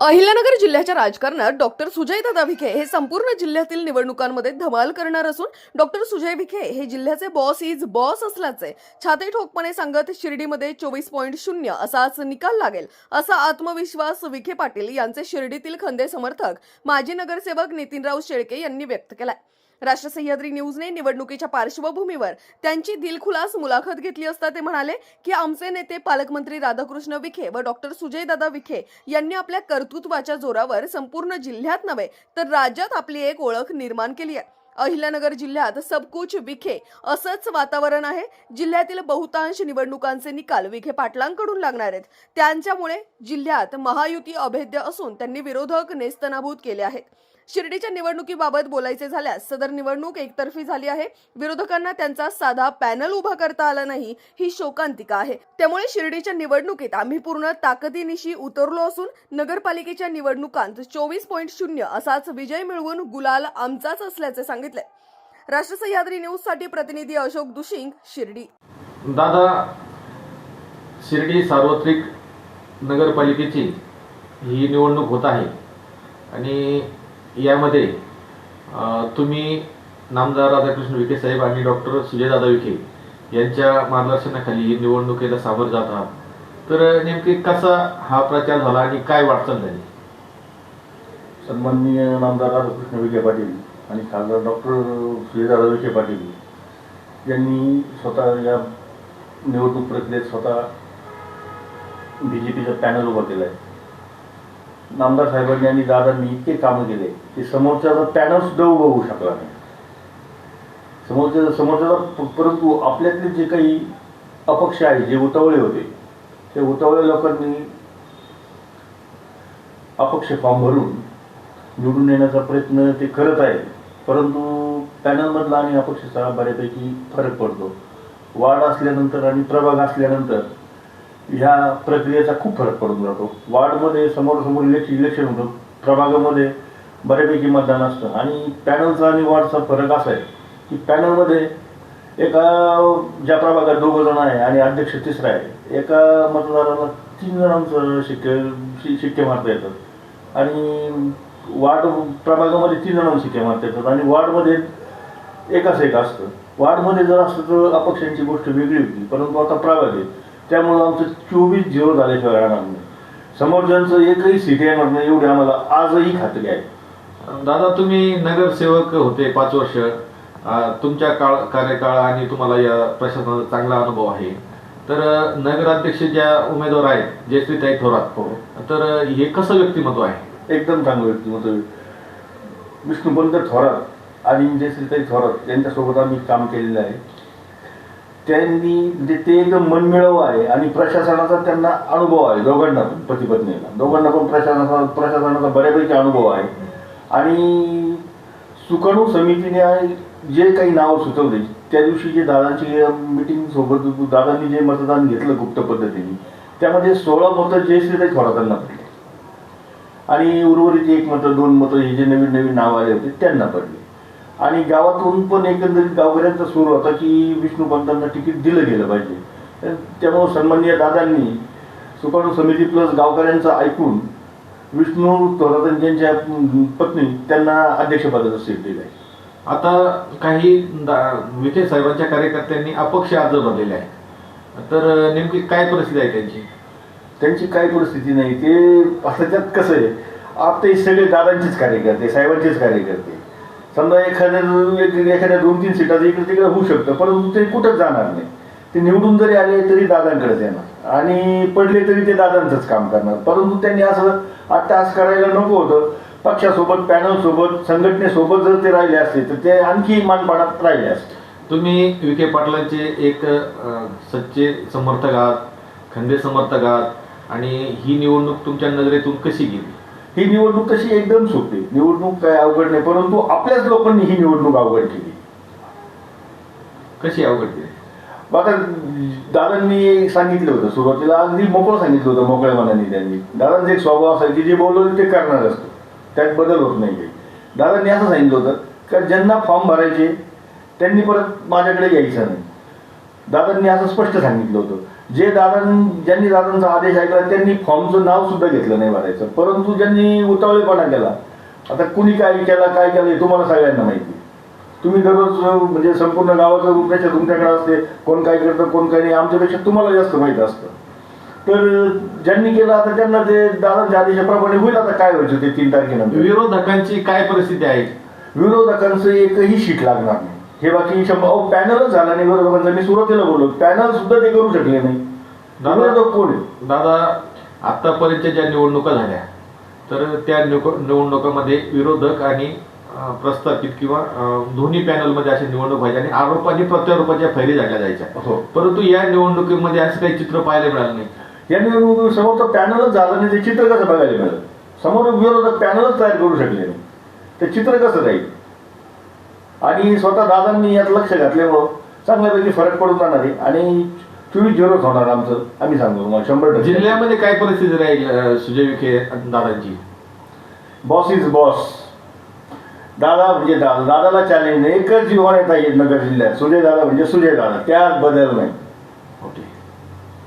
अहिल्यानगर जिल्ह्याच्या राजकारणात डॉक्टर सुजय दादा विखे हे संपूर्ण जिल्ह्यातील निवडणुकांमध्ये धमाल करणार असून डॉक्टर सुजय विखे हे जिल्ह्याचे बॉस इज बॉस असल्याचे छाते ठोकपणे सांगत शिर्डीमध्ये चोवीस पॉईंट शून्य असाच निकाल लागेल असा आत्मविश्वास विखे पाटील यांचे शिर्डीतील खंदे समर्थक माजी नगरसेवक नितीनराव शेळके यांनी व्यक्त केलाय. राष्ट्र सह्याद्री न्यूजने निवडणुकीच्या पार्श्वभूमीवर त्यांची दिलखुलास मुलाखत घेतली असता ते म्हणाले की आमचे नेते पालकमंत्री राधाकृष्ण विखे व डॉक्टर सुजयदादा विखे यांनी आपल्या कर्तृत्वाच्या जोरावर संपूर्ण जिल्ह्यात नव्हे तर राज्यात आपली एक ओळख निर्माण केली आहे. अहिल्यानगर जिल्ह्यात सबकुच विखे असंच वातावरण आहे. जिल्ह्यातील बहुतांश निवडणुकांचे निकाल विखे पाटलांकडून लागणार आहेत. त्यांच्यामुळे जिल्ह्यात महायुती अभेद्य असून त्यांनी विरोधक नेस्तनाभूत केले आहेत. शिर्डीच्या निवडणुकीबाबत बोलायचे झाल्यास सदर निवडणूक एकतर्फी झाली आहे. विरोधकांना त्यांचा साधा पॅनल उभा करता आला नाही ही शोकांतिका आहे. त्यामुळे शिर्डीच्या निवडणुकीत आम्ही पूर्ण ताकदीनिशी उतरलो असून नगरपालिकेच्या निवडणुकांत चोवीस पॉईंट शून्य असाच विजय मिळवून गुलाल आमचाच असल्याचे सांगितले. राष्ट्र सह्याद्री न्यूजसाठी प्रतिनिधी अशोक दुशिंग शिर्डी. दादा शिर्डी सार्वत्रिक नगरपालिकेची ही निवडणूक होत आहे. आणि यामध्ये तुम्ही नामदार राधाकृष्ण विखे साहेब आणि डॉक्टर सुजयदादा विखे यांच्या मार्गदर्शनाखाली ही निवडणुकीला सामोरं जात आहात. तर नेमके कसा हा प्रचार झाला आणि काय वाटचाल झाली? सन्माननीय नामदार राधाकृष्ण विखे पाटील आणि खासदार डॉक्टर सुजयदादा विखे पाटील यांनी स्वतः या निवडणूक प्रक्रियेत स्वतः बी जे पीचा पॅनल उभा केला आहे नामदार साहेबांनी आणि दादांनी इतके कामं केले की समोरच्याचा पॅनल सुद्धा उभं होऊ शकला नाही. समोरच्या समोरच्याचा परंतु आपल्यातले जे काही अपक्ष आहे जे उतावळे होते ते उतावळ्या लोकांनी अपक्ष फॉर्म भरून निवडून येण्याचा प्रयत्न ते करत आहे परंतु पॅनलमधला आणि अपक्षाचा बऱ्यापैकी फरक पडतो. वाढ असल्यानंतर आणि प्रभाग असल्यानंतर ह्या प्रक्रियेचा खूप फरक पडून जातो. वार्डमध्ये समोरासमोर इलेक्शन इलेक्शन होतं. प्रभागामध्ये बऱ्यापैकी मतदान असतं. आणि पॅनलचा आणि वार्डचा फरक असा आहे की पॅनलमध्ये एका ज्या प्रभागात दोघं जण आहे आणि अध्यक्ष तिसरा आहे एका मतदाराला तीन जणांचं शिक्के शि- शिक्के मारता येतात. आणि वार्ड प्रभागामध्ये तीन जणांना शिक्के मारता येतात. आणि वार्डमध्ये एकाच एक असतं. वार्डमध्ये जर असतं तर अपक्षांची गोष्ट वेगळी होती. परंतु आता प्रभाग आहे. त्यामुळं आमचं चोवीस झिरो झाल्याशिवाय राहणार नाही. समोरच्यांचं एकही सीट येणार नाही एवढी आम्हाला आजही खात्री आहे. दादा तुम्ही नगरसेवक होते पाच वर्ष. तुमच्या काळ कार्यकाळ आणि तुम्हाला या प्रशासनाचा चांगला अनुभव आहे. तर नगराध्यक्ष ज्या उमेदवार आहेत जयश्रीताई थोरात हो. तर हे कसं व्यक्तिमत्व आहे? एकदम चांगलं व्यक्तिमत्व. विष्णुपंत थोरात आणि जयश्रीताई थोरात यांच्यासोबत आम्ही काम केलेलं आहे. त्यांनी म्हणजे ते एकदम मनमिळव आहे आणि प्रशासनाचा त्यांना अनुभव आहे दोघांना पण पती पत्नीला दोघांना पण प्रशासनाचा प्रशासनाचा बऱ्यापैकी अनुभव आहे. आणि सुकणू समितीने जे काही नावं सुचवले त्या दिवशी जे दादांची मिटिंग सोबत दादांनी जे मतदान घेतलं गुप्त पद्धतीने त्यामध्ये सोळा मतं जयश्रीताई थोरातांना पडली आणि उर्वरित एक मतं दोन मतं हे जे नवीन नवीन नाव आले होते त्यांना पडले. आणि गावातून पण एकंदरीत गावकऱ्यांचा सूर होता की विष्णुपंतांना तिकीट दिलं गेलं पाहिजे. तर त्यामुळं सन्माननीय दादांनी सुकाणू समिती प्लस गावकऱ्यांचं ऐकून विष्णू थोरात यांच्या पत्नी त्यांना अध्यक्षपदाचं सीट दिलं आहे आता काही दा- विखे साहेबांच्या कार्यकर्त्यांनी अपक्ष अर्ज भरलेले आहे तर नेमकी काय परिस्थिती आहे त्यांची? त्यांची काही परिस्थिती नाही ते असं त्यात कसं आहे आता हे सगळे दादांचेच कार्यकर्ते साहेबांचेच कार्यकर्ते. समजा एखाद्या एखाद्या दोन तीन सीटाचं इकडे तिकडे होऊ शकतं परंतु ते कुठंच जाणार नाही. ते निवडून जरी आले तरी दादांकडेच येणार आणि पडले तरी ते दादांचंच काम करणार. परंतु त्यांनी असं अट्टास करायला नको होतं. पक्षासोबत पॅनलसोबत संघटनेसोबत जर ते राहिले असते तर ते आणखी मानपाडात राहिले असते. तुम्ही विखे पाटलांचे एक सच्चे समर्थक आहात खंदे समर्थक आहात आणि ही निवडणूक तुमच्या नजरेतून कशी गेली? ही निवडणूक तशी एकदम सोपी. निवडणूक काय अवघड नाही परंतु आपल्याच लोकांनी ही निवडणूक अवघड केली. कशी अवघड गेली आता दादांनी सांगितलं होतं सुरुवातीला अगदी मोकळं सांगितलं होतं मोकळ्या मनाने त्यांनी. दादांचा एक स्वभाव असा की जे बोलवलं ते करणार असतं. त्यात बदल होत नाही काही दादांनी असं सांगितलं होतं का ज्यांना फॉर्म भरायचे त्यांनी परत माझ्याकडे यायचं नाही. दादांनी असं स्पष्ट सांगितलं होतं. जे दादां ज्यांनी दादांचा आदेश ऐकला त्यांनी फॉर्मचं नाव सुद्धा घेतलं नाही भरायचं परंतु ज्यांनी उतावळेपणा केला आता कुणी काय केला काय केलं हे तुम्हाला सगळ्यांना माहिती. तुम्ही दररोज म्हणजे संपूर्ण गावाचं रूपरेषा तुमच्याकडे असते. कोण काय करतं कोण काय नाही आमच्यापेक्षा तुम्हाला जास्त माहीत असतं. तर ज्यांनी केलं आता त्यांना ते दादांच्या आदेशाप्रमाणे होईल आता काय व्हायचं ते तीन तारखेनंतर. विरोधकांची काय परिस्थिती आहे? विरोधकांचं एकही शीट लागणार नाही. हे बाकी शंभर पॅनलच झाला नाही विरोधकांचा मी सुरुवातीला बोललो. पॅनल सुद्धा ते करू शकले नाही. दादा- विरोधक कोण आहे? दादा आतापर्यंतच्या ज्या निवडणुका झाल्या तर त्या निवक- निवडणुकामध्ये विरोधक आणि अं, प्रस्थापित किंवा अं, दोन्ही पॅनलमध्ये अशी निवडणूक व्हायची आणि आरोप आणि प्रत्यारोपाच्या फैरी झाल्या जायच्या. हो. परंतु या निवडणुकीमध्ये असं काही चित्र पाहायला मिळालं नाही. या निवडणुकीत समोरचं पॅनलच झालं नाही ते चित्र कसं बघायला मिळालं? समोर विरोधक पॅनलच तयार करू शकले नाही. ते चित्र कसं राहील आणि स्वतः दादांनी यात लक्ष घातल्यामुळं चांगल्यापैकी फरक पडून जाणार आहे. आणि चोवीस झिरोच होणार आमचं आम्ही सांगतो तुम्हाला शंभर टक्के. जिल्ह्यामध्ये काय परिस्थिती राहील सुजय विखे दादांची? बॉस इज बॉस दादा म्हणजे दादा. दादाला चॅलेंज एकच जीवन येता येत नगर जिल्ह्यात. सुजय दादा म्हणजे सुजय दादा. त्यात बदल नाही. ओके.